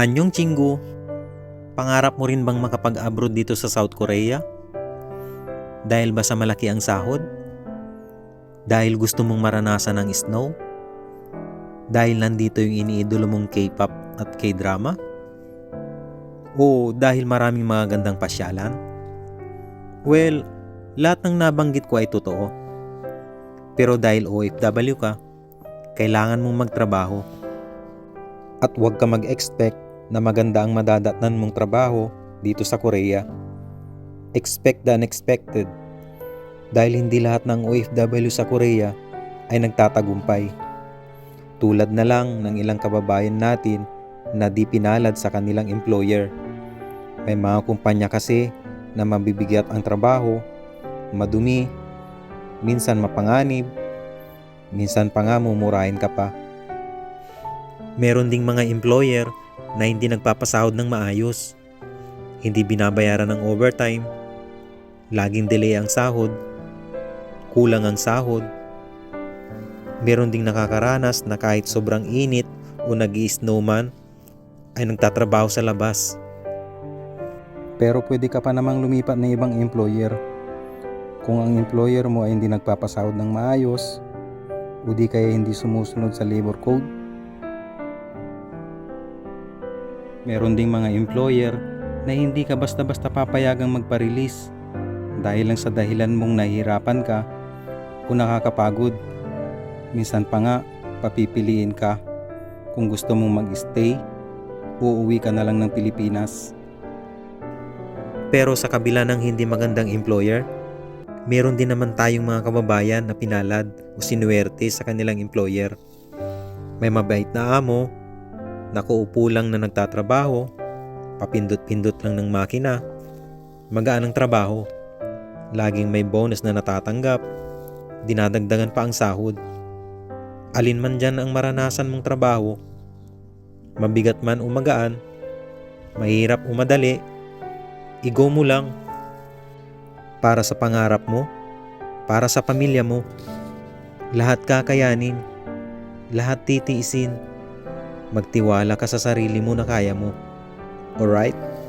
Anyong Chingu, pangarap mo rin bang makapag-abroad dito sa South Korea? Dahil ba sa malaki ang sahod? Dahil gusto mong maranasan ang snow? Dahil nandito yung iniidolo mong K-pop at K-drama? O dahil maraming mga gandang pasyalan? Well, lahat ng nabanggit ko ay totoo. Pero dahil OFW ka, kailangan mong magtrabaho. At huwag ka mag-expect na maganda ang madadatnan mong trabaho dito sa Korea. Expect the unexpected. Dahil hindi lahat ng OFW sa Korea ay nagtatagumpay. Tulad na lang ng ilang kababayan natin na di pinalad sa kanilang employer. May mga kumpanya kasi na mabibigat ang trabaho, madumi, minsan mapanganib, minsan pa nga mumurahin ka pa. Meron ding mga employer na hindi nagpapasahod ng maayos. Hindi binabayaran ng overtime, laging delay ang sahod, kulang ang sahod. Meron ding nakakaranas na kahit sobrang init o nag snowman ay nagtatrabaho sa labas. Pero pwede ka pa namang lumipat ng ibang employer. Kung ang employer mo ay hindi nagpapasahod ng maayos, o di kaya hindi sumusunod sa labor code. Meron ding mga employer na hindi ka basta-basta papayagang magpa-release dahil lang sa dahilan mong nahihirapan ka o nakakapagod. Minsan pa nga, papipiliin ka kung gusto mong mag-stay o uwi ka na lang ng Pilipinas. Pero sa kabila ng hindi magandang employer, meron din naman tayong mga kababayan na pinalad o sinuwerte sa kanilang employer. May mabait na amo, nakaupo lang na nagtatrabaho, papindot-pindot lang ng makina, magaan ang trabaho, laging may bonus na natatanggap, dinadagdagan pa ang sahod. Alin man dyan ang maranasan mong trabaho, mabigat man o magaan, mahirap o madali, i-go mo lang para sa pangarap mo, para sa pamilya mo. Lahat kakayanin, lahat titiisin. Magtiwala ka sa sarili mo na kaya mo. Alright?